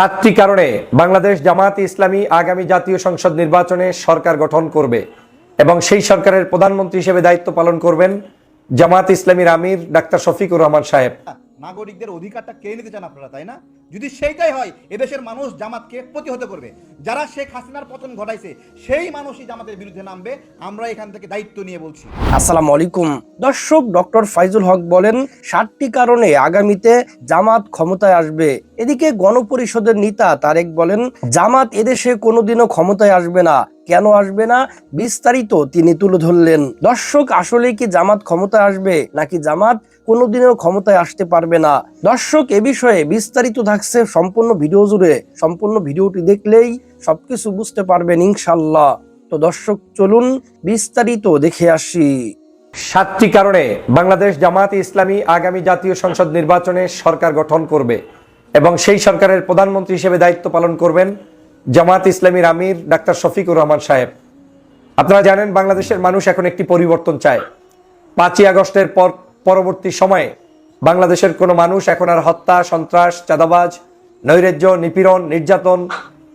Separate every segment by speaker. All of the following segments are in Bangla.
Speaker 1: সাতটি কারণে বাংলাদেশ জামাত ইসলামী আগামী জাতীয় সংসদ নির্বাচনে সরকার গঠন করবে এবং সেই সরকারের প্রধানমন্ত্রী হিসেবে দায়িত্ব পালন করবেন জামাত ইসলামীর আমির ডাক্তার শফিকুর রহমান সাহেব।
Speaker 2: নাগরিকদের অধিকারটা কে নিতে চান আপনারা, তাই না? যদি সেইটাই হয়, এদেশের মানুষ জামাতকে প্রতিহত করবে। যারা শেখ হাসিনার পতন ঘটাইছে, সেই মানুষই জামাতের বিরুদ্ধে নামবে। আমরা এখান থেকে দায়িত্ব নিয়ে বলছি।
Speaker 3: আসসালামু আলাইকুম। দর্শক, ডক্টর ফাইজুল হক বলেন ষাটটি কারণে আগামীতে জামাত ক্ষমতায় আসবে। এদিকে গণপরিষদের নেতা তারেক বলেন, জামাত এদেশে কোনোদিনও ক্ষমতায় আসবে না। কেন আসবে না? বিস্তারিত তিনি তুলে ধরলেন। দর্শক, আসলে কি জামাত ক্ষমতায় আসবে? নাকি জামাত কোনোদিনও ক্ষমতায় আসতে পারবে না? দর্শক, এ বিষয়ে বিস্তারিত থাকছে, সম্পূর্ণ ভিডিও জুড়ে, সম্পূর্ণ ভিডিওটি দেখলেই সবকিছু বুঝতে পারবেন ইনশাল্লাহ। তো দর্শক, চলুন বিস্তারিত দেখে আসি।
Speaker 1: সাতটি কারণে বাংলাদেশ জামাত ইসলামী আগামী জাতীয় সংসদ নির্বাচনে সরকার গঠন করবে এবং সেই সরকারের প্রধানমন্ত্রী হিসেবে দায়িত্ব পালন করবেন জামাত ইসলামীর আমির ডাক্তার শফিকুর রহমান সাহেব। আপনারা জানেন, বাংলাদেশের মানুষ এখন একটি পরিবর্তন চায়। পাঁচই আগস্টের পর পরবর্তী সময়ে বাংলাদেশের কোনো মানুষ এখন আর হত্যা, সন্ত্রাস, চাঁদাবাজ, নৈরাজ্য, নিপীড়ন, নির্যাতন,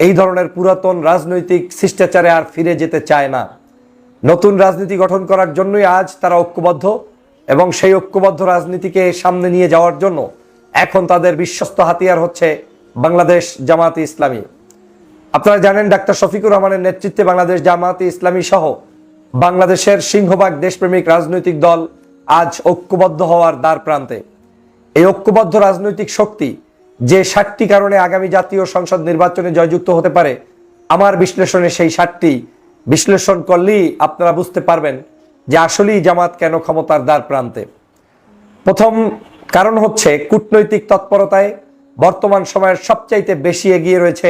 Speaker 1: এই ধরনের পুরাতন রাজনৈতিক শিষ্টাচারে আর ফিরে যেতে চায় না। নতুন রাজনীতি গঠন করার জন্যই আজ তারা ঐক্যবদ্ধ এবং সেই ঐক্যবদ্ধ রাজনীতিকে সামনে নিয়ে যাওয়ার জন্য এখন তাদের বিশ্বস্ত হাতিয়ার হচ্ছে বাংলাদেশ জামাতে ইসলামী। আপনারা জানেন ডাক্তার শফিকুর রহমানের নেতৃত্বে বাংলাদেশ জামাতে ইসলামী সহ বাংলাদেশের সিংহভাগ দেশপ্রেমিক রাজনৈতিক দল আজ ঐক্যবদ্ধ হওয়ার দ্বার প্রান্তে এই ঐক্যবদ্ধ রাজনৈতিক শক্তি যে ষাটটি কারণে আগামী জাতীয় সংসদ নির্বাচনে জয়যুক্ত হতে পারে, আমার বিশ্লেষণে সেই ষাটটি বিশ্লেষণ করলেই আপনারা বুঝতে পারবেন যে আসলেই জামাত কেন ক্ষমতার দ্বার প্রান্তে। প্রথম কারণ হচ্ছে কূটনৈতিক তৎপরতায় বর্তমান সময়ের সবচাইতে বেশি এগিয়ে রয়েছে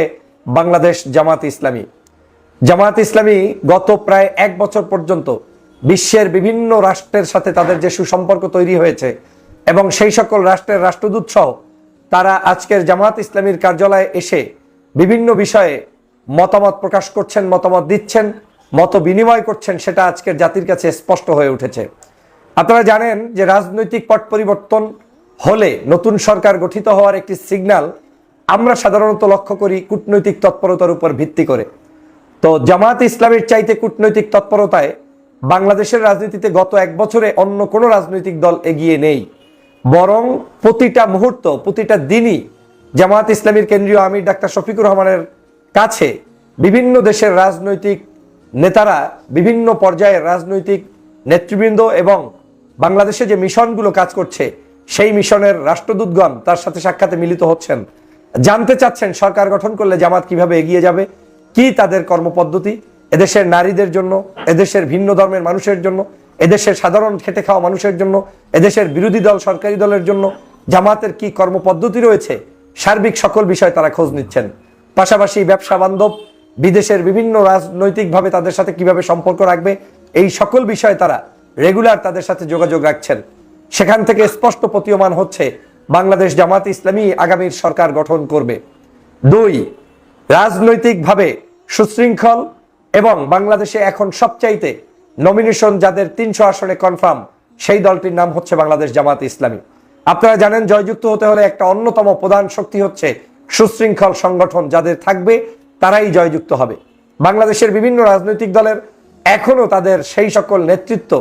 Speaker 1: বাংলাদেশ জামাত ইসলামী। জামাত ইসলামী গত প্রায় এক বছর পর্যন্ত বিশ্বের বিভিন্ন রাষ্ট্রের সাথে তাদের যে সুসম্পর্ক তৈরি হয়েছে এবং সেই সকল রাষ্ট্রের রাষ্ট্রদূত সহ তারা আজকের জামাত ইসলামীর কার্যালয়ে এসে বিভিন্ন বিষয়ে মতামত প্রকাশ করছেন, মতামত দিচ্ছেন, মত বিনিময় করছেন সেটা আজকের জাতির কাছে স্পষ্ট হয়ে উঠেছে। আপনারা জানেন যে রাজনৈতিক পট পরিবর্তন হলে নতুন সরকার গঠিত হওয়ার একটি সিগন্যাল আমরা সাধারণত লক্ষ্য করি কূটনৈতিক তৎপরতার উপর ভিত্তি করে। তো জামাত ইসলামের চাইতে কূটনৈতিক তৎপরতায় বাংলাদেশের রাজনীতিতে গত এক বছরে অন্য কোনো রাজনৈতিক দল এগিয়ে নেই। বরং প্রতিটা মুহূর্ত, প্রতিটা দিনই জামায়াত ইসলামীর কেন্দ্রীয় আমির ডাক্তার শফিকুর রহমানের কাছে বিভিন্ন দেশের রাজনৈতিক নেতারা, বিভিন্ন পর্যায়ের রাজনৈতিক নেতৃবৃন্দ এবং বাংলাদেশে যে মিশনগুলো কাজ করছে, সেই মিশনের রাষ্ট্রদূতগণ তার সাথে সাক্ষাতে মিলিত হচ্ছেন। জানতে চাচ্ছেন সরকার গঠন করলে জামাত কীভাবে এগিয়ে যাবে, কি তাদের কর্মপদ্ধতি, এদেশের নারীদের জন্য, এদেশের ভিন্ন ধর্মের মানুষের জন্য এদেশের সাধারণ খেটে খাওয়া মানুষের জন্য, এদেশের বিরোধী দল, সরকারি দলের জন্য জামাতের কি কর্মপদ্ধতি রয়েছে, সার্বিক সকল বিষয় তারা খোঁজ নিচ্ছেন। পাশাপাশি ব্যবসা বান্ধব, বিদেশের বিভিন্ন রাজনৈতিকভাবে তাদের সাথে কীভাবে সম্পর্ক রাখবে, এই সকল বিষয়ে তারা রেগুলার তাদের সাথে যোগাযোগ রাখছেন। সেখান থেকে স্পষ্ট প্রতীয়মান হচ্ছে, বাংলাদেশ জামাত ইসলামী আগামীর সরকার গঠন করবে। দুই, রাজনৈতিকভাবে সুশৃঙ্খল এবং বাংলাদেশে এখন সবচাইতে নমিনেশন যাদের তিনশো আসনে কনফার্ম সেই দলটির নাম হচ্ছে বাংলাদেশ জামাত ইসলামী। আপনারা জানেন জয়যুক্ত হতে হলে একটা অন্যতম প্রধান শক্তি হচ্ছে সুশৃঙ্খল সংগঠন যাদের থাকবে, তারাই জয়যুক্ত হবে। বাংলাদেশের বিভিন্ন রাজনৈতিক দলের এখনও তাদের সেই সকল নেতৃত্ব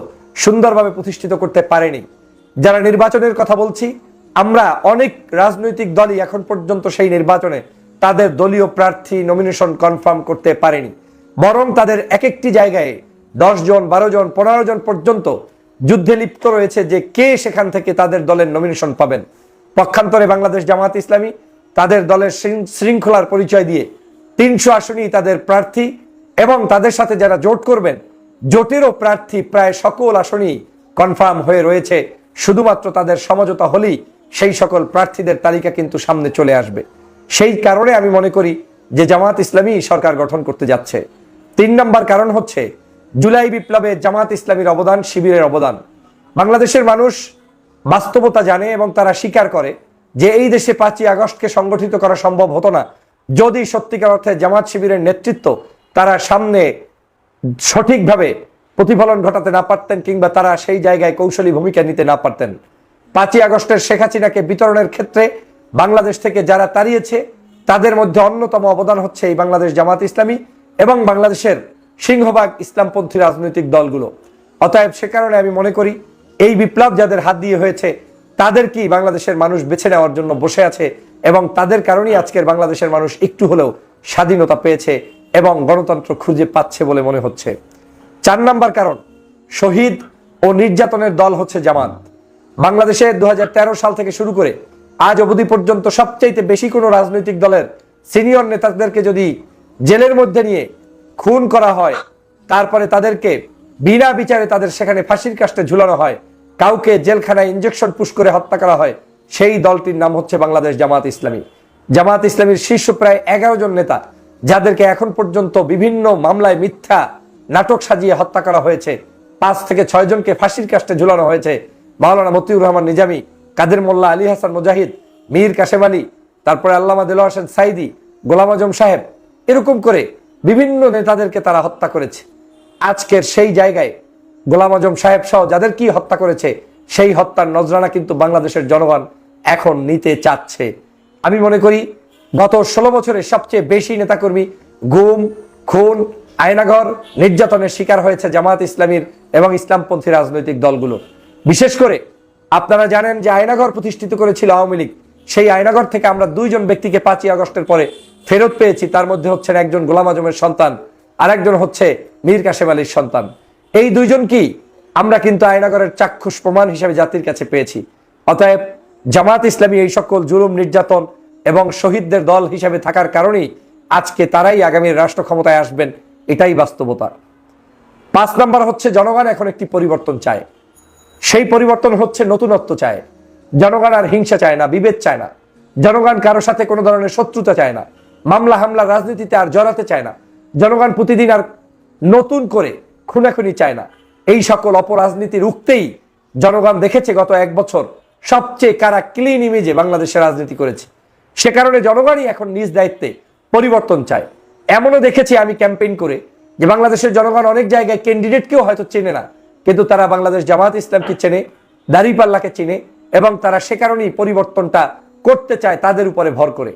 Speaker 1: সুন্দরভাবে প্রতিষ্ঠিত করতে পারেনি। যারা নির্বাচনের কথা বলছি, আমরা অনেক রাজনৈতিক দলই এখন পর্যন্ত সেই নির্বাচনে তাদের দলীয় প্রার্থী নমিনেশন কনফার্ম করতে পারেনি। বরং তাদের এক একটি জায়গায় দশ জন, বারো জন, পনেরো জন পর্যন্ত যুদ্ধে লিপ্ত রয়েছে যে কে সেখান থেকে তাদের দলের নমিনেশন পাবেন। পক্ষান্তরে বাংলাদেশ জামাত ইসলামী তাদের দলের শৃঙ্খলার পরিচয় দিয়ে তিনশো আসনই তাদের প্রার্থী এবং তাদের সাথে যারা জোট করবেন, জোটেরও প্রার্থী প্রায় সকল আসনই কনফার্ম হয়ে রয়েছে। শুধুমাত্র তাদের সমঝোতা হলেই সেই সকল প্রার্থীদের তালিকা কিন্তু সামনে চলে আসবে। সেই কারণে আমি মনে করি যে জামাত ইসলামী সরকার গঠন করতে যাচ্ছে। তিন নম্বর কারণ হচ্ছে জুলাই বিপ্লবে জামাত ইসলামীর অবদান, শিবিরের অবদান। বাংলাদেশের মানুষ বাস্তবতা জানে এবং তারা স্বীকার করে যে এই দেশে পাঁচই আগস্টকে সংগঠিত করা সম্ভব হতো না। যদি সত্যিকার অর্থে জামাত শিবিরের নেতৃত্ব তারা সামনে সঠিকভাবে প্রতিফলন ঘটাতে না পারতেন কিংবা তারা সেই জায়গায় কৌশলী ভূমিকা নিতে না পারতেন। পাঁচই আগস্টের শেখ হাসিনাকে বিতরণের ক্ষেত্রে বাংলাদেশ থেকে যারা তাড়িয়েছে, তাদের মধ্যে অন্যতম অবদান হচ্ছে এই বাংলাদেশ জামাত ইসলামী এবং বাংলাদেশের সিংহভাগ ইসলামপন্থী রাজনৈতিক দলগুলো। অতএব সে কারণে আমি মনে করি, এই বিপ্লব যাদের হাত দিয়ে হয়েছে তাদেরকেই বাংলাদেশের মানুষ বেছে নেওয়ার জন্য বসে আছে এবং তাদের কারণেই আজকের বাংলাদেশের মানুষ একটু হলেও স্বাধীনতা পেয়েছে এবং গণতন্ত্র খুঁজে পাচ্ছে বলে মনে হচ্ছে। চার নাম্বার কারণ, শহীদ ও নির্যাতনের দল হচ্ছে জামাত। বাংলাদেশে দু হাজার তেরো সাল থেকে শুরু করে আজ অবধি পর্যন্ত সবচাইতে বেশি কোনো রাজনৈতিক দলের সিনিয়র নেতাদেরকে যদি জেলের মধ্যে নিয়ে খুন করা হয়। তারপরে তাদেরকে বিনা বিচারে তাদের সেখানে ফাঁসির কাস্টে ঝুলানো হয়। কাউকে জেলখানায় ইঞ্জেকশন পুশ করে হত্যা করা হয়। সেই দলটির নাম হচ্ছে বাংলাদেশ জামাত ইসলামী। জামাত ইসলামীর শীর্ষ প্রায় এগারো জন নেতা, যাদেরকে এখন পর্যন্ত বিভিন্ন মামলায় মিথ্যা নাটক সাজিয়ে হত্যা করা হয়েছে। পাঁচ থেকে ছয় জনকে ফাঁসির কাস্টে ঝুলানো হয়েছে। মাওলানা মতিউর রহমান নিজামী, কাদের মোল্লা আলী হাসান মুজাহিদ, মীর কাশেম আলী, তারপরে আল্লামা দিল হোসেন সাইদি, গোলাম আজম সাহেব, এরকম করে বিভিন্ন নেতাদেরকে তারা হত্যা করেছে। আজকের সেই জায়গায় গোলাম আজম সাহেব সহ যাদের কি হত্যা করেছে, সেই হত্যার নজরানা কিন্তু বাংলাদেশের জনগণ এখন নিতে চাচ্ছে। আমি মনে করি গত ষোলো বছরে সবচেয়ে বেশি নেতাকর্মী গুম, খুন আয়নাঘর নির্যাতনের শিকার হয়েছে জামাত ইসলামীর এবং ইসলামপন্থী রাজনৈতিক দলগুলো। বিশেষ করে আপনারা জানেন যে আয়নাঘর প্রতিষ্ঠিত করেছিল আওয়ামী লীগ। সেই আয়নাঘর থেকে আমরা দুইজন ব্যক্তিকে পাঁচই আগস্টের পরে ফেরত পেয়েছি। তার মধ্যে হচ্ছেন একজন গোলাম আজমের সন্তান আর একজন হচ্ছে মীর কাশেম আলীর সন্তান। এই দুইজন কি? আমরা কিন্তু আয়নাগরের চাক্ষুষ প্রমাণ হিসেবে জাতির কাছে পেয়েছি। অতএব জামাত ইসলামী এই সকল জুলুম, নির্যাতন এবং শহীদদের দল হিসেবে থাকার কারণেই আজকে তারাই আগামীর রাষ্ট্র ক্ষমতায় আসবেন, এটাই বাস্তবতা। পাঁচ নাম্বার হচ্ছে, জনগণ এখন একটি পরিবর্তন চায়। সেই পরিবর্তন হচ্ছে নতুনত্ব চায়। জনগণ আর হিংসা চায় না, বিভেদ চায় না। জনগণ কারও সাথে কোনো ধরনের শত্রুতা চায় না, মামলা হামলা রাজনীতিতে আর জড়াতে চায় না। জনগণ প্রতিদিন আর নতুন করে খুনাখুনি চায় না। এই সকল অপরাজনীতি রুখতেই জনগণ দেখেছে গত এক বছর সবচেয়ে কারা ক্লিন ইমেজে বাংলাদেশে রাজনীতি করেছে। সে কারণে জনগণই এখন নিজ দায়িত্বে পরিবর্তন চায়। এমনও দেখেছি আমি ক্যাম্পেইন করে যে বাংলাদেশের জনগণ অনেক জায়গায় ক্যান্ডিডেটকেও হয়তো চেনে না, কিন্তু তারা বাংলাদেশ জামাত ইসলামকে চেনে, দাঁড়িপাল্লাকে চেনে এবং তারা সে কারণেই পরিবর্তনটা করতে চায় তাদের উপরে ভর করে।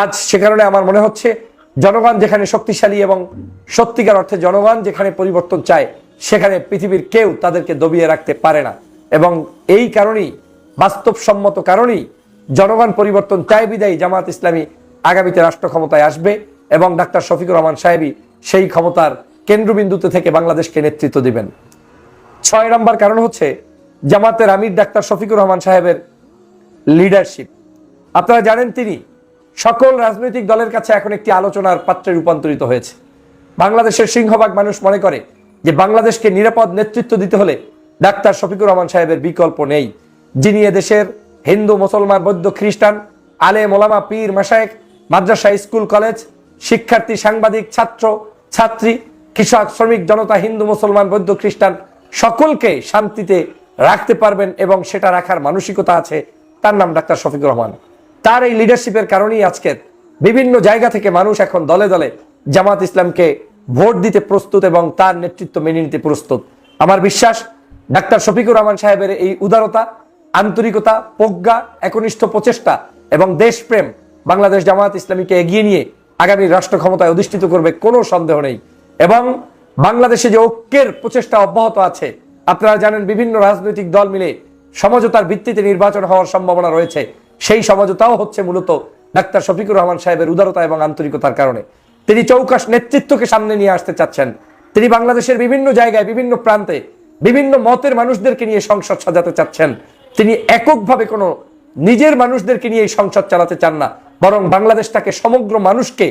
Speaker 1: আজ সে কারণে আমার মনে হচ্ছে, জনগণ যেখানে শক্তিশালী এবং সত্যিকার অর্থে জনগণ যেখানে পরিবর্তন চায়, সেখানে পৃথিবীর কেউ তাদেরকে দবিয়ে রাখতে পারে না। এবং এই কারণেই, বাস্তবসম্মত কারণেই জনগণ পরিবর্তন চায় বিদায়ী জামাত ইসলামী আগামীতে রাষ্ট্র ক্ষমতায় আসবে এবং ডাক্তার শফিকুর রহমান সাহেবই সেই ক্ষমতার কেন্দ্রবিন্দুতে থেকে বাংলাদেশকে নেতৃত্ব দিবেন। ছয় নম্বর কারণ হচ্ছে জামাতের আমির ডাক্তার শফিকুর রহমান সাহেবের লিডারশিপ আপনারা জানেন তিনি সকল রাজনৈতিক দলের কাছে এখন একটি আলোচনার পাত্রে রূপান্তরিত হয়েছে। বাংলাদেশের সিংহভাগ মানুষ মনে করে যে বাংলাদেশকে নিরাপদ নেতৃত্ব দিতে হলে ডাক্তার শফিকুর রহমান সাহেবের বিকল্প নেই। যিনি এদেশের হিন্দু, মুসলমান, বৌদ্ধ, খ্রিস্টান আলে মোলামা পীর মাসায়েক মাদ্রাসা, স্কুল, কলেজ, শিক্ষার্থী, সাংবাদিক, ছাত্র, ছাত্রী, কৃষক, শ্রমিক, জনতা, হিন্দু, মুসলমান, বৌদ্ধ, খ্রিস্টান সকলকে শান্তিতে রাখতে পারবেন এবং সেটা রাখার মানসিকতা আছে। তার নাম ডাক্তার শফিকুর রহমান। তার এই লিডারশিপের কারণেই আজকের বিভিন্ন জায়গা থেকে মানুষ এখন দলে দলে জামাত ইসলামকে ভোট দিতে প্রস্তুত এবং তার নেতৃত্ব মেনে নিতে প্রস্তুত। আমার বিশ্বাস, ডাক্তার শফিকুর রহমান সাহেবের এই উদারতা, আন্তরিকতা, প্রজ্ঞা, একনিষ্ঠ প্রচেষ্টা এবং দেশপ্রেম বাংলাদেশ জামাত ইসলামীকে এগিয়ে নিয়ে আগামী রাষ্ট্র ক্ষমতায় অধিষ্ঠিত করবে কোনো সন্দেহ নেই। এবং বাংলাদেশে যে ঐক্যের প্রচেষ্টা অব্যাহত আছে আপনারা জানেন বিভিন্ন রাজনৈতিক দল মিলে সমঝোতার ভিত্তিতে নির্বাচন হওয়ার সম্ভাবনা রয়েছে। সেই সমঝোতাও হচ্ছে মূলত ডাক্তার শফিকুর রহমান সাহেবের উদারতা এবং আন্তরিকতার কারণে। তিনি চৌকাশ নেতৃত্বকে সামনে নিয়ে আসতে চাচ্ছেন। তিনি বাংলাদেশের বিভিন্ন জায়গায়, বিভিন্ন প্রান্তে, বিভিন্ন মতের মানুষদেরকে নিয়ে সংসদ সাজাতে চাচ্ছেন। তিনি এককভাবে কোনো নিজের মানুষদেরকে নিয়ে এই সংসদ চালাতে চান না, বরং বাংলাদেশটাকে সমগ্র মানুষকে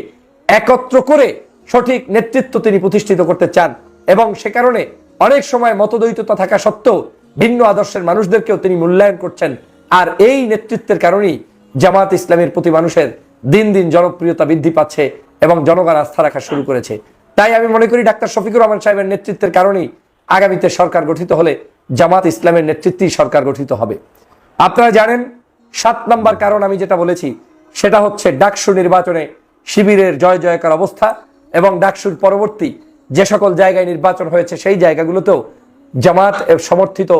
Speaker 1: একত্র করে সঠিক নেতৃত্ব তিনি প্রতিষ্ঠিত করতে চান। এবং সে কারণে অনেক সময় মতদ্বৈততা থাকা সত্ত্বেও ভিন্ন আদর্শের মানুষদেরকেও তিনি মূল্যায়ন করছেন। আর এই নেতৃত্বের কারণেই জামাত ইসলামের প্রতি মানুষের দিন দিন জনপ্রিয়তা বৃদ্ধি পাচ্ছে এবং জনগণ আস্থা রাখা শুরু করেছে। তাই আমি মনে করি ডাক্তার শফিকুর রহমান সাহেবের নেতৃত্বের কারণেই আগামীতে সরকার গঠিত হলে জামাত ইসলামের নেতৃত্বেই সরকার গঠিত হবে। আপনারা জানেন, সাত নম্বর কারণ আমি যেটা বলেছি, সেটা হচ্ছে ডাকসু নির্বাচনে শিবিরের জয় জয়কার অবস্থা এবং ডাকসুর পরবর্তী যে সকল জায়গায় নির্বাচন হয়েছে, সেই জায়গাগুলোতেও জামাত সমর্থিত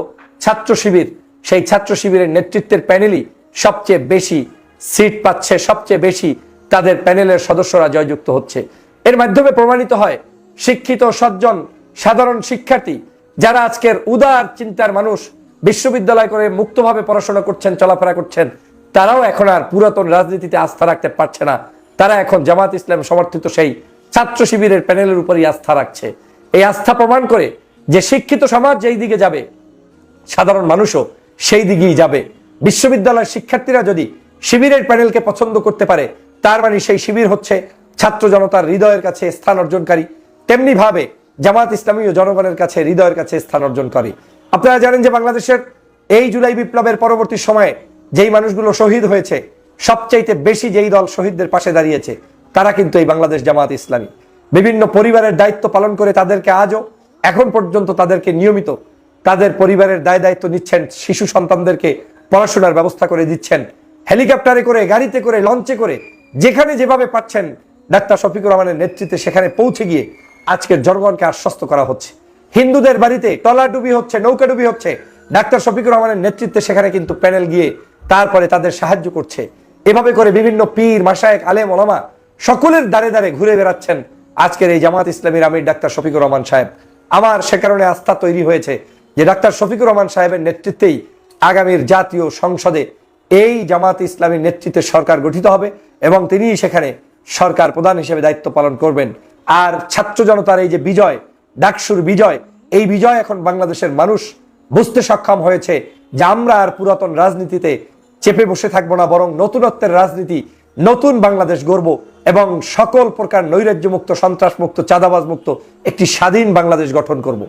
Speaker 1: ছাত্র শিবির, সেই ছাত্র শিবিরের নেতৃত্বের প্যানেলই সবচেয়ে বেশি সিট পাচ্ছে, সবচেয়ে বেশি তাদের প্যানেলের সদস্যরা জয়যুক্ত হচ্ছে। এর মাধ্যমে প্রমাণিত হয়, শিক্ষিত, সজ্জন, সাধারণ শিক্ষার্থী যারা আজকের উদার চিন্তার মানুষ, বিশ্ববিদ্যালয় করে মুক্তভাবে পড়াশোনা করছেন, চলাফেরা করছেন, তারাও এখন আর পুরাতন রাজনীতিতে আস্থা রাখতে পারছে না। তারা এখন জামাত ইসলাম সমর্থিত সেই ছাত্র শিবিরের প্যানেলের উপরই আস্থা রাখছে। এই আস্থা প্রমাণ করে যে শিক্ষিত সমাজ যেই দিকে যাবে, সাধারণ মানুষও সেই দিকেই যাবে। বিশ্ববিদ্যালয়ের শিক্ষার্থীরা যদি শিবিরের প্যানেলকে পছন্দ করতে পারে, তার মানে সেই শিবির হচ্ছে ছাত্র জনতার হৃদয়ের কাছে স্থান অর্জনকারী। তেমনি ভাবে জামাত ইসলামী ও জনগণের কাছে হৃদয়ের কাছে স্থান অর্জন করে আপনারা জানেন যে বাংলাদেশের এই জুলাই বিপ্লবের পরবর্তী সময়ে যেই মানুষগুলো শহীদ হয়েছে, সবচাইতে বেশি যেই দল শহীদদের পাশে দাঁড়িয়েছে তারা কিন্তু এই বাংলাদেশ জামাত ইসলামী। বিভিন্ন পরিবারের দায়িত্ব পালন করে তাদেরকে আজও এখন পর্যন্ত তাদেরকে নিয়মিত তাদের পরিবারের দায় দায়িত্ব নিচ্ছেন, শিশু সন্তানদেরকে পড়াশোনার ব্যবস্থা করে দিচ্ছেন, হেলিকপ্টারে করে, গাড়িতে করে, লঞ্চে করে, যেখানে যেভাবে পাচ্ছেন, ডাক্তার শফিকুর রহমানের নেতৃত্বে সেখানে পৌঁছে গিয়ে আজকের জনগণকে আশ্বস্ত করা হচ্ছে। হিন্দুদের বাড়িতে টলাডুবি হচ্ছে, নৌকাডুবি হচ্ছে, ডাক্তার শফিকুর রহমানের নেতৃত্বে সেখানে কিন্তু প্যানেল গিয়ে তারপরে তাদের সাহায্য করছে। এভাবে করে বিভিন্ন পীর মাসায়েক আলেম, ওলামা সকলের দ্বারে দ্বারে ঘুরে বেড়াচ্ছেন আজকের এই জামাত ইসলামীর আমির ডাক্তার শফিকুর রহমান সাহেব। আমার সে কারণে আস্থা তৈরি হয়েছে যে ডাক্তার শফিকুর রহমান সাহেবের নেতৃত্বেই আগামীর জাতীয় সংসদে এই জামাত ইসলামীর নেতৃত্বে সরকার গঠিত হবে এবং তিনি সেখানে সরকার প্রধান হিসেবে দায়িত্ব পালন করবেন। আর ছাত্র জনতার এই যে বিজয়, ডাকসুর বিজয়, এই বিজয় এখন বাংলাদেশের মানুষ বুঝতে সক্ষম হয়েছে যে আমরা আর পুরাতন রাজনীতিতে চেপে বসে থাকব না, বরং নতুনত্বের রাজনীতি, নতুন বাংলাদেশ গড়ব। এবং সকল প্রকার নৈরাজ্য মুক্ত সন্ত্রাস মুক্ত চাঁদাবাজ মুক্ত একটি স্বাধীন বাংলাদেশ গঠন করব।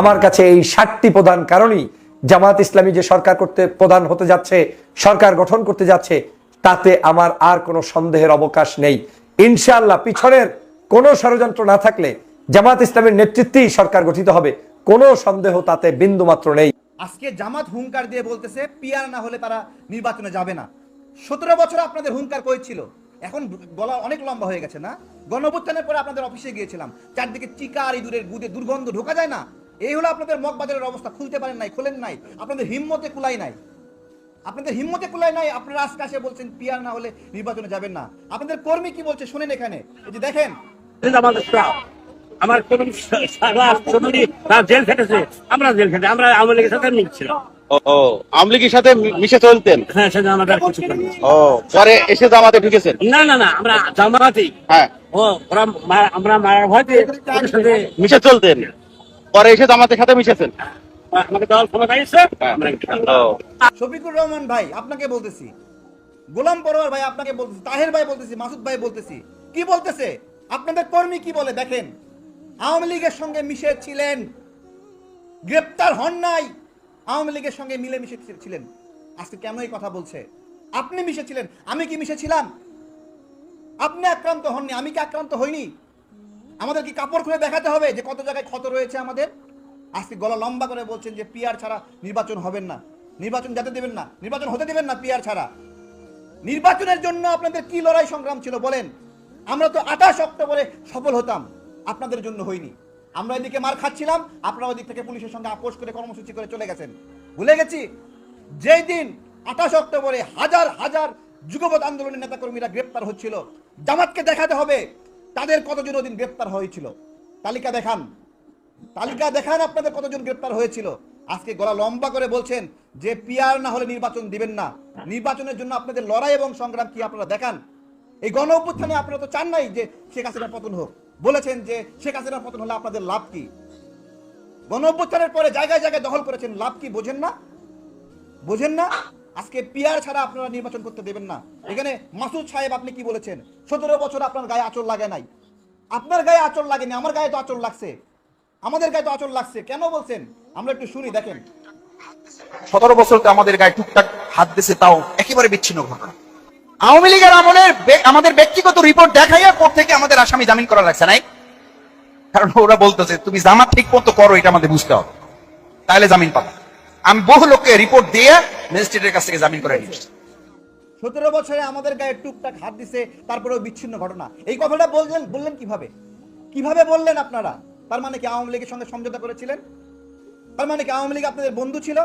Speaker 1: আমার কাছে এই ষাটটি প্রধান কারণই জামাত ইসলামী যে সরকার করতে প্রধান হতে যাচ্ছে, সরকার গঠন করতে যাচ্ছে, তাতে আমার আর কোনো সন্দেহের অবকাশ নেই। ইনশাআল্লাহ পিছনের কোনো ষড়যন্ত্র না থাকলে জামাত ইসলামের নেতৃত্বেই সরকার গঠিত হবে, কোনো সন্দেহ তাতে বিন্দু মাত্র নেই।
Speaker 4: আজকে জামাত হুঙ্কার দিয়ে বলতেছে, পিয়ার না হলে তারা নির্বাচনে যাবে না। সতেরো বছর আপনাদের হুঙ্কার করেছিল এখন গলা অনেক লম্বা হয়ে গেছে না গণঅভ্যুত্থানের পরে আপনাদের অফিসে গিয়েছিলাম চারদিকে চিকা আর ইঁদুরের গুদে দুর্গন্ধ ঢোকা যায় না এই হলো আপনাদের মগবাজারের অবস্থা খুলতে পারেন নাই খোলেন নাই আপনাদের হিম্মতে কুলাই নাই আপনাদের হিম্মতে কুলাই নাই আপনারা আজকে আসে বলছেন পিয়ার না হলে নির্বাচনে যাবেন না আপনাদের কর্মী কি বলছে শুনেন এখানে এই যে দেখেন।
Speaker 5: আমার কোন জেল খেটেছে আমরা জেল খেটে আমরা আওয়ামী লীগের সাথে মিলছিলাম
Speaker 6: ও সাথে মিশে চলতেন?
Speaker 5: হ্যাঁ আর কিছু।
Speaker 6: ও পরে এসে জামাতে ঢুকেছেন?
Speaker 5: না না না আমরা জামাতি।
Speaker 6: হ্যাঁ।
Speaker 5: ও ওরা আমরা মায়ের ভয়তে ওদের সাথে
Speaker 6: মিশে চলতেন? পরে এসে জামাতের সাথে মিশেছেন?
Speaker 5: আমাকে
Speaker 4: শফিকুর রহমান ভাই আপনাকে বলতেছি। গোলাম পরোয়ার ভাই আপনাকে বলতেছি। তাহের ভাই বলতেছি মাসুদ ভাই বলতেছি। কি বলতেছে? আপনাদের কর্মী কি বলে দেখেন। আওয়ামী লীগের সঙ্গে মিশে ছিলেন গ্রেপ্তার হন নাই। আওয়ামী লীগের সঙ্গে মিলে মিশে ছিলেন। আজকে কেন এই কথা বলছে? আপনি মিশেছিলেন। আমি কি মিশেছিলাম? আপনি আক্রান্ত হননি, আমি কি আক্রান্ত হইনি? আমাদের কি কাপড় খুলে দেখাতে হবে যে কত জায়গায় ক্ষত রয়েছে আমাদের? আজকে গলা লম্বা করে বলছেন যে পিয়ার ছাড়া নির্বাচন হবেন না। নির্বাচন যাতে দেবেন না। নির্বাচন হতে দেবেন না পিয়ার ছাড়া। নির্বাচনের জন্য আপনাদের কি লড়াই সংগ্রাম ছিল বলেন? আমরা তো আঠাশ অক্টোবরে সফল হতাম। আপনাদের জন্য হয়নি আমরা এদিকে মার খাচ্ছিলাম, আপনারা ওদিক থেকে পুলিশের সঙ্গে আপোষ করে কর্মসূচি করে চলে গেছেন। ভুলে গেছি, যেই দিন আঠাশ অক্টোবরে হাজার হাজার যুগপৎ আন্দোলনের নেতাকর্মীরা গ্রেপ্তার হচ্ছিল, জামাতকে দেখাতে হবে, তাদের কতজন ওদিন গ্রেপ্তার হয়েছিল। তালিকা দেখান। তালিকা দেখান আপনাদের কতজন গ্রেপ্তার হয়েছিল। আজকে গলা লম্বা করে বলছেন যে পিয়ার না হলে নির্বাচন দিবেন না। নির্বাচনের জন্য আপনাদের লড়াই এবং সংগ্রাম কি আপনারা দেখান? এই গণ অভ্যুত্থানে আপনারা তো চান নাই যে শেখ হাসিনার পতন হোক। বলেছেন যে শেখ হাসিনার পতন হলে আপনাদের লাভ কি? গণঅভ্যুত্থানের পরে জায়গায় জায়গায় দখল করেছেন, লাভ কি বোঝেন না? বোঝেন না? আজকে পিয়ার ছাড়া আপনারা নির্বাচন করতে দেবেন না। এখানে মাসুদ সাহেব আপনি কি বলেছেন? সতেরো বছর আপনার গায়ে আচর লাগে নাই। আপনার গায়ে আচর লাগেনি, আমার গায়ে তো আচর লাগছে। আমাদের গায়ে তো আচর লাগছে, কেন বলছেন? আমরা একটু শুনি, দেখেন।
Speaker 7: সতেরো বছর আমাদের গায়ে টুকটাক হাত দিছে, তাও একেবারে বিচ্ছিন্ন ঘটনা। আওয়ামী লীগের আমলের আমাদের ব্যক্তিগত রিপোর্ট দেখাইয়া কোর্ট থেকে আমাদের আসামি জামিন করা লাগছে, নাই? কারণ ওরা বলতেছে, তুমি জামা ঠিক মতো করো, এটা আমাদের বুঝতে হবে। তাহলে জামিন পাবো। আমি বহু লোককে রিপোর্ট দিয়ে ম্যাজিস্ট্রেটের কাছ থেকে জামিন করে নিয়েছি।
Speaker 4: সতেরো বছরে আমাদের গায়ে টুকটাক হাত দিছে, তারপরেও বিচ্ছিন্ন ঘটনা। এই কথাটা বললেন বললেন কীভাবে? কীভাবে বললেন আপনারা? তার মানে কি আওয়ামী লীগের সঙ্গে সমঝোতা করেছিলেন? তার মানে কি আওয়ামী লীগ আপনাদের বন্ধু ছিল?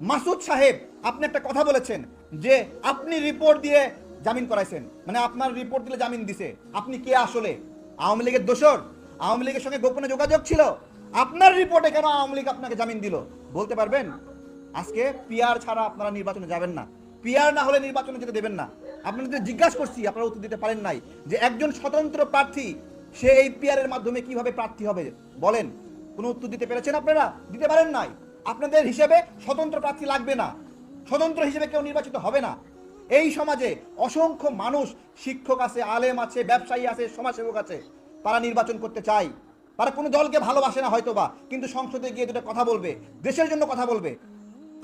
Speaker 4: মাসুদ সাহেব, আপনি একটা কথা বলেছেন। যে আপনি রিপোর্ট দিয়ে
Speaker 2: জামিন করাইছেন। মানে আপনার রিপোর্ট দিলে জামিন দিছে। আপনি কে আসলে? আওয়ামী লীগের দোষর? আওয়ামী লীগের সঙ্গে গোপনে যোগাযোগ ছিল? আপনার রিপোর্টে কেন আওয়ামী লীগ আপনাকে জামিন দিল? বলতে পারবেন? আজকে পিআর ছাড়া আপনারা নির্বাচনে যাবেন না। পিআর না হলে নির্বাচনে যেতে দেবেন না। আপনাদের জিজ্ঞাসা করছি, আপনারা উত্তর দিতে পারেন নাই যে একজন স্বতন্ত্র প্রার্থী, সে এই পিআর এর মাধ্যমে কীভাবে প্রার্থী হবে? বলেন। কোনো উত্তর দিতে পেরেছেন আপনারা? দিতে পারেন নাই। আপনাদের হিসেবে স্বতন্ত্র প্রার্থী লাগবে না। স্বতন্ত্র হিসেবে কেউ নির্বাচিত হবে না। এই সমাজে অসংখ্য মানুষ, শিক্ষক আছে, আলেম আছে, ব্যবসায়ী আছে, সমাজসেবক আছে। তারা নির্বাচন করতে চায়। তারা কোনো দলকে ভালোবাসে না হয়তো বা কিন্তু সংসদে গিয়ে দুটো কথা বলবে, দেশের জন্য কথা বলবে।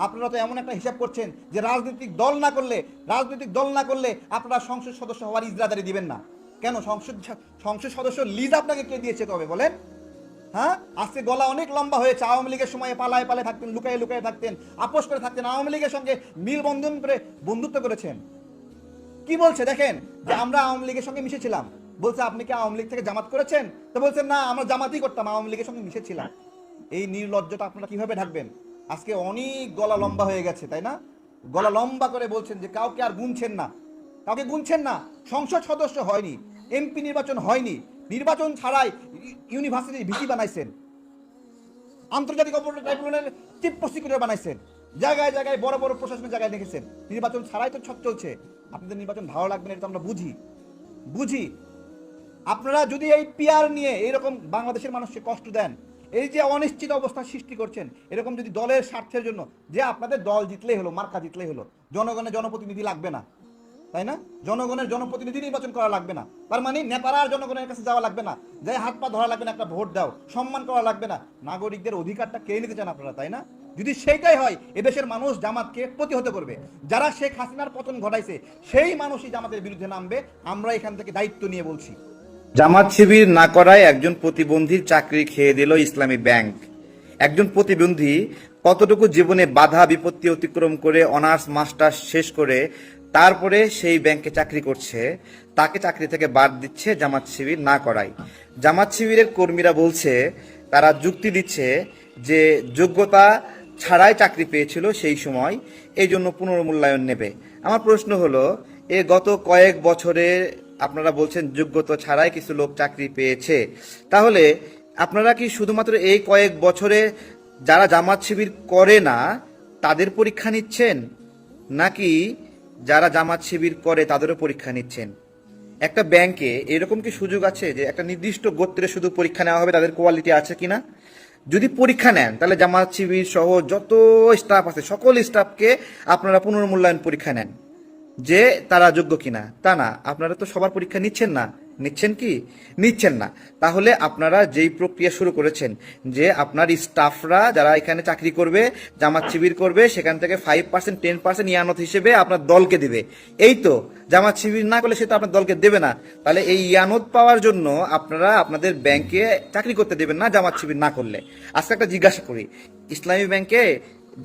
Speaker 2: আপনারা তো এমন একটা হিসাব করছেন যে রাজনৈতিক দল না করলে, রাজনৈতিক দল না করলে আপনারা সংসদ সদস্য হওয়ার ইজরাদারি দিবেন না। কেন সংসদ সংসদ সদস্য লিজ আপনাকে কে দিয়েছে তবে বলেন? হ্যাঁ? আজকে গলা অনেক লম্বা হয়েছে। আওয়ামী লীগের সময় পালায় পালায় থাকতেন, লুকায় লুকায় থাকতেন, আপোষ করে থাকতেন। আওয়ামী লীগের সঙ্গে মিল বন্ধন করে বন্ধুত্ব করেছেন। কি বলছে দেখেন? যে আমরা আওয়ামী লীগের সঙ্গে মিশেছিলাম। বলছে, আপনি কি আওয়ামী লীগ থেকে জামাত করেছেন? তো বলছেন, না, আমরা জামাতই করতাম, আওয়ামী লীগের সঙ্গে মিশেছিলাম। এই নির্লজ্জতা আপনারা কীভাবে ঢাকবেন? আজকে অনেক গলা লম্বা হয়ে গেছে, তাই না? গলা লম্বা করে বলছেন যে, কাউকে আর গুনছেন না। কাউকে গুনছেন না। সংসদ সদস্য হয়নি, এমপি নির্বাচন হয়নি। নির্বাচন ছাড়াই ইউনিভার্সিটির ভিসি বানাইছেন। আন্তর্জাতিক ট্রাইব্যুনালের চিফ প্রসিকিউটর বানাইছেন। জায়গায় জায়গায় বড় বড় প্রশাসনের জায়গায় দেখেছেন। নির্বাচন ছাড়াই তো ছক চলছে। আপনাদের নির্বাচন ভালো লাগবে না, এটা আমরা বুঝি। বুঝি। আপনারা যদি এই পিয়ার নিয়ে এরকম বাংলাদেশের মানুষকে কষ্ট দেন, এই যে অনিশ্চিত অবস্থা সৃষ্টি করছেন, এরকম যদি দলের স্বার্থের জন্য, যে আপনাদের দল জিতলেই হলো, মার্কা জিতলেই হলো, জনগণের জনপ্রতিনিধি লাগবে না। তাই না? জনগণের জনপ্রতিনিধি নির্বাচন করা লাগবে না। তার মানে নেতারা আর জনগণের কাছে যাওয়া লাগবে না। যাই হাত পা ধরা লাগবে না, একটা ভোট দাও। সম্মান করা লাগবে না। নাগরিকদের অধিকারটা কে নিতে চান আপনারা, তাই না? যদি সেইটাই হয়, এদেশের মানুষ জামাতকে প্রতিহত করবে। যারা শেখ হাসিনার পতন ঘটাইছে, সেই মানুষই জামাতের বিরুদ্ধে নামবে। আমরা এখান থেকে দায়িত্ব নিয়ে বলছি।
Speaker 4: জামাত শিবির না করায় একজন প্রতিবন্ধীর চাকরি খেয়ে দিল ইসলামী ব্যাংক। একজন প্রতিবন্ধী কতটুকু জীবনে বাধা বিপত্তি অতিক্রম করে অনার্স মাস্টার্স শেষ করে তারপরে সেই ব্যাংকে চাকরি করছে, তাকে চাকরি থেকে বাদ দিচ্ছে জামাত শিবির না করায়। জামাত শিবিরের কর্মীরা বলছে, তারা যুক্তি দিচ্ছে যে যোগ্যতা ছাড়াই চাকরি পেয়েছিল সেই সময়, এই জন্য পুনর্মূল্যায়ন নেবে। আমার প্রশ্ন হলো, এ গত কয়েক বছরে আপনারা বলছেন যোগ্যতা ছাড়াই কিছু লোক চাকরি পেয়েছে। তাহলে আপনারা কি শুধুমাত্র এই কয়েক বছরে যারা জামাত শিবির করে না, তাদের পরীক্ষা নিচ্ছেন? নাকি যারা জামাত শিবির করে তাদেরও পরীক্ষা নিচ্ছেন। একটা ব্যাংকে এরকম কি সুযোগ আছে যে একটা নির্দিষ্ট গোত্রে শুধু পরীক্ষা নেওয়া হবে, তাদের কোয়ালিটি আছে কিনা? যদি পরীক্ষা নেন, তাহলে জামাত শিবির সহ যত স্টাফ আছে, সকল স্টাফকে আপনারা পুনর্মূল্যায়ন পরীক্ষা নেন। যে তারা যোগ্য কিনা, তা না। আপনারা তো সবার পরীক্ষা নিচ্ছেন না। নিচ্ছেন কি? নিচ্ছেন না। তাহলে আপনারা যেই প্রক্রিয়া শুরু করেছেন, যে আপনার স্টাফরা যারা এখানে চাকরি করবে, জামাত শিবির করবে, সেখান থেকে ফাইভ পার্সেন্ট টেন পার্সেন্ট ইয়ানত হিসেবে আপনার দলকে দিবে। এই তো, জামাত শিবির না করলে সেটা আপনার দলকে দেবে না। তাহলে এই ইয়ানত পাওয়ার জন্য আপনারা আপনাদের ব্যাংকে চাকরি করতে দেবেন না, জামাত শিবির না করলে। আজকে একটা জিজ্ঞাসা করি, ইসলামী ব্যাংকে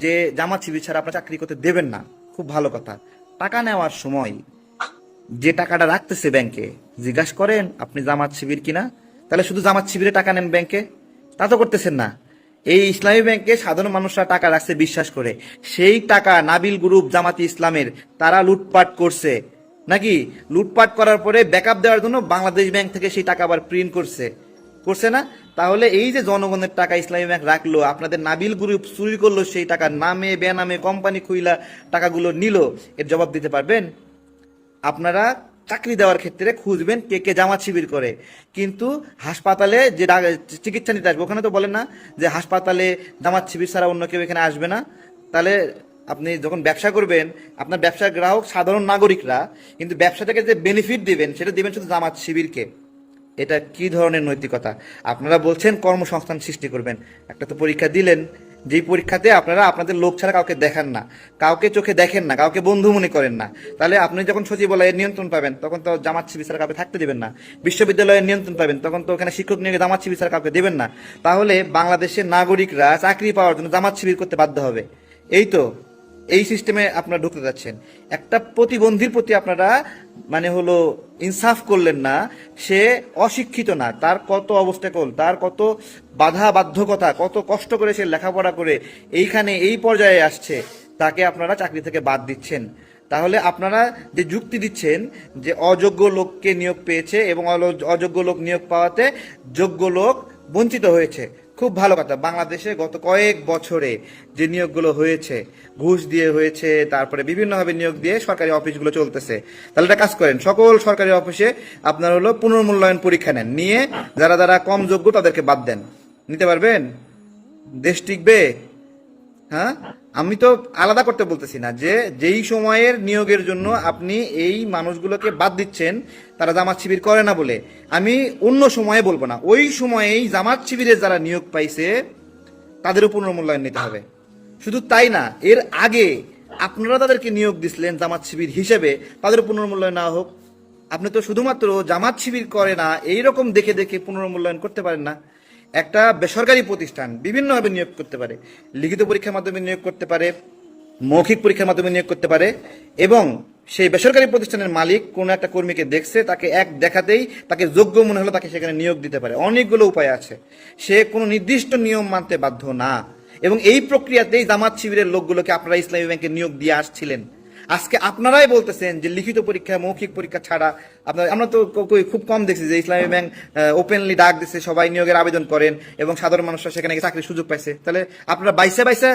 Speaker 4: যে জামাত শিবির ছাড়া আপনারা চাকরি করতে দেবেন না, খুব ভালো কথা। টাকা নেওয়ার সময় যে টাকাটা রাখতেছে ব্যাংকে, জিজ্ঞাসা করেন, আপনি জামাত শিবির কিনা? তাহলে শুধু জামাত শিবিরে টাকা নেন ব্যাংকে? তা তো করতেছেন না। এই ইসলামী ব্যাংকে সাধারণ মানুষরা টাকা রাখছে, বিশ্বাস করে। সেই টাকা নাবিল গ্রুপ জামাতি ইসলামের, তারা লুটপাট করছে। নাকি? লুটপাট করার পরে ব্যাকআপ দেওয়ার জন্য বাংলাদেশ ব্যাংক থেকে সেই টাকা আবার প্রিন্ট করছে। করছে না? তাহলে এই যে জনগণের টাকা ইসলামী ব্যাংক রাখল, আপনাদের নাবিল গ্রুপ চুরি করল, সেই টাকা নামে, বেনামে কোম্পানি খুইলা টাকাগুলো নিল, এর জবাব দিতে পারবেন? আপনারা চাকরি দেওয়ার ক্ষেত্রে খুঁজবেন কে কে জামাত শিবির করে। কিন্তু হাসপাতালে যে চিকিৎসা নিতে আসবে, ওখানে তো বলেন না যে হাসপাতালে জামাত শিবির ছাড়া অন্য কেউ এখানে আসবে না। তাহলে আপনি যখন ব্যবসা করবেন, আপনার ব্যবসার গ্রাহক সাধারণ নাগরিকরা, কিন্তু ব্যবসাটাকে যে বেনিফিট দিবেন, সেটা দিবেন শুধু জামাত শিবিরকে। এটা কি ধরনের নৈতিকতা? আপনারা বলছেন কর্মসংস্থান সৃষ্টি করবেন। একটা তো পরীক্ষা দিলেন। যেই পরীক্ষাতে আপনারা আপনাদের লোক ছাড়া কাউকে দেখান না, কাউকে চোখে দেখেন না, কাউকে বন্ধু মনে করেন না, তাহলে আপনি যখন সচিবালয়ের নিয়ন্ত্রণ পাবেন, তখন তো জামাত শিবির ছাড়া কাউকে থাকতে দেবেন না। বিশ্ববিদ্যালয়ের নিয়ন্ত্রণ পাবেন, তখন তো ওখানে শিক্ষক নিয়োগে জামাত শিবির ছাড়া কাউকে দেবেন না। তাহলে বাংলাদেশের নাগরিকরা চাকরি পাওয়ার জন্য জামাত শিবির করতে বাধ্য হবে। এই তো এই সিস্টেমে আপনারা ঢুকতে যাচ্ছেন। একটা প্রতিবন্ধীর প্রতি আপনারা মানে হলো ইনসাফ করলেন না, সে অশিক্ষিত না, তার কত অবস্থাকল তার কত বাধা বাধ্যকতা, কত কষ্ট করে সে লেখাপড়া করে এইখানে এই পর্যায়ে আসছে, তাকে আপনারা চাকরি থেকে বাদ দিচ্ছেন। তাহলে আপনারা যে যুক্তি দিচ্ছেন যে অযোগ্য লোককে নিয়োগ পেয়েছে এবং অযোগ্য লোক নিয়োগ পাওয়াতে যোগ্য লোক বঞ্চিত হয়েছে খুব ভালো কথা। বাংলাদেশে গত কয়েক বছরে যে নিয়োগগুলো হয়েছে, ঘুষ দিয়ে হয়েছে, তারপরে বিভিন্নভাবে নিয়োগ দিয়ে সরকারি অফিসগুলো চলতেছে। তাহলে একটা কাজ করেন, সকল সরকারি অফিসে আপনার হলো পুনর্মূল্যায়ন পরীক্ষা নেন। নিয়ে যারা যারা কম যোগ্য তাদেরকে বাদ দেন। নিতে পারবেন? দেশ টিকবে? হ্যাঁ? আমি তো আলাদা করতে বলতেছি না যে যেই সময়ের নিয়োগের জন্য আপনি এই মানুষগুলোকে বাদ দিচ্ছেন, তারা জামাত শিবির করে না বলে। আমি অন্য সময়ে বলব না। ওই সময়েই জামাত শিবিরে যারা নিয়োগ পাইছে তাদেরও পুনর্মূল্যায়ন নিতে হবে। শুধু তাই না, এর আগে আপনারা তাদেরকে নিয়োগ দিছিলেন জামাত শিবির হিসেবে, তাদের পুনর্মূল্যায়ন না হোক। আপনি তো শুধুমাত্র জামাত শিবির করে না এই রকম দেখে দেখে পুনর্মূল্যায়ন করতে পারেন না। একটা বেসরকারি প্রতিষ্ঠান বিভিন্নভাবে নিয়োগ করতে পারে। লিখিত পরীক্ষার মাধ্যমে নিয়োগ করতে পারে, মৌখিক পরীক্ষার মাধ্যমে নিয়োগ করতে পারে এবং সেই বেসরকারি প্রতিষ্ঠানের মালিক কোনো একটা কর্মীকে দেখছে, তাকে এক দেখাতেই তাকে যোগ্য মনে হলো তাকে সেখানে নিয়োগ দিতে পারে। অনেকগুলো উপায় আছে। সে কোনো নির্দিষ্ট নিয়ম মানতে বাধ্য না। এবং এই প্রক্রিয়াতেই জামাত শিবিরের লোকগুলোকে আপনারা ইসলামী ব্যাংকে নিয়োগ দিয়ে আসছিলেন। আজকে আপনারাই বলতেছেন যে লিখিত পরীক্ষা, মৌখিক পরীক্ষা ছাড়া আপনার আমরা তো খুব কম দেখছি যে ইসলামী ব্যাংক ওপেনলি ডাক দিচ্ছে সবাই নিয়োগের আবেদন করেন এবং সাধারণ মানুষরা সেখানে গিয়ে চাকরির সুযোগ পাইছে। তাহলে আপনারা বাইসে বাইসে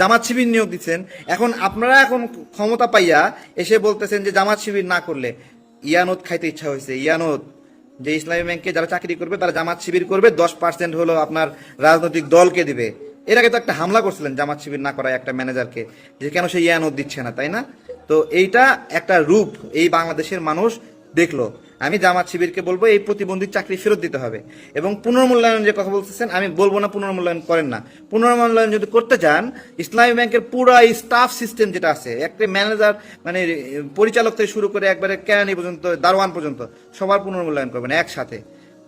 Speaker 4: জামাত শিবির নিয়োগ দিচ্ছেন। এখন আপনারা এখন ক্ষমতা পাইয়া এসে বলতেছেন যে জামাত শিবির না করলে ইয়ানত খাইতে ইচ্ছা হয়েছে। ইয়ানত যে ইসলামী ব্যাংকে যারা চাকরি করবে, তারা জামাত শিবির করবে, দশ পার্সেন্ট হলো আপনার রাজনৈতিক দলকে দিবে। এর আগে তো একটা হামলা করছিলেন জামাত শিবির না করায় একটা ম্যানেজারকে, যে কেন সে ইয়ানত দিচ্ছে না, তাই না? তো এইটা একটা রূপ এই বাংলাদেশের মানুষ দেখল। আমি জামাত শিবিরকে বলব এই প্রতিবন্ধী চাকরি ফেরত দিতে হবে। এবং পুনর্মূল্যায়ন যে কথা বলতেছেন, আমি বলব না পুনর্মূল্যায়ন করেন না। পুনর্মূল্যায়ন যদি করতে চান ইসলামী ব্যাংকের পুরো স্টাফ সিস্টেম যেটা আছে, একটা ম্যানেজার মানে পরিচালক থেকে শুরু করে একবারে কেরানি পর্যন্ত, দারোয়ান পর্যন্ত, সবার পুনর্মূল্যায়ন করবেন একসাথে।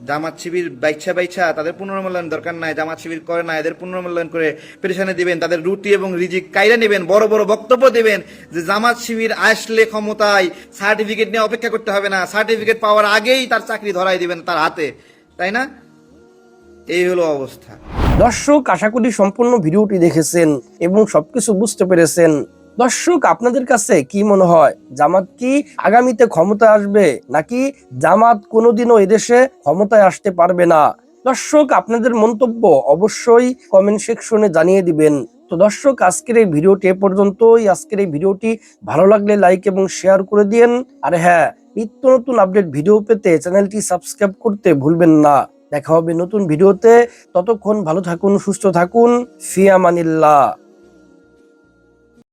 Speaker 4: জামাত শিবির বাইচ্ছা বাইচ্ছা তাদের পুনর্মূল্যায়ন দরকার নাই, জামাত শিবির করে না, এদের পুনর্মূল্যায়ন করে পেরেশানি দিবেন, তাদের রুটি এবং রিজিক কাইরা নেবেন, বড় বড় বক্তব্য দেবেন যে জামাত শিবির আসলে ক্ষমতায় সার্টিফিকেট নিয়ে অপেক্ষা করতে হবে না, সার্টিফিকেট পাওয়ার আগেই তার চাকরি ধরাই দিবেন তার হাতে, তাই না? এই হলো অবস্থা।
Speaker 3: দর্শক, আশা করি সম্পূর্ণ ভিডিওটি দেখেছেন এবং সবকিছু বুঝতে পেরেছেন। দর্শক, আপনাদের কাছে কি মনে হয়? জামাত কি আগামীতে ক্ষমতায় আসবে? নাকি জামাত কোনোদিনও এদেশে ক্ষমতায় আসতে পারবে না? দর্শক, আপনাদের মন্তব্য অবশ্যই কমেন্ট সেকশনে জানিয়ে দিবেন। তো দর্শক, আজকের এই ভিডিওটি এ পর্যন্তই। আজকের এই ভিডিওটি ভালো লাগলে লাইক এবং শেয়ার করে দিন আর হ্যাঁ নিত্য নতুন আপডেট ভিডিও পেতে চ্যানেলটি সাবস্ক্রাইব করতে ভুলবেন না। দেখা হবে নতুন ভিডিওতে। ততক্ষণ ভালো থাকুন, সুস্থ থাকুন। ফিয়ামানিল্লাহ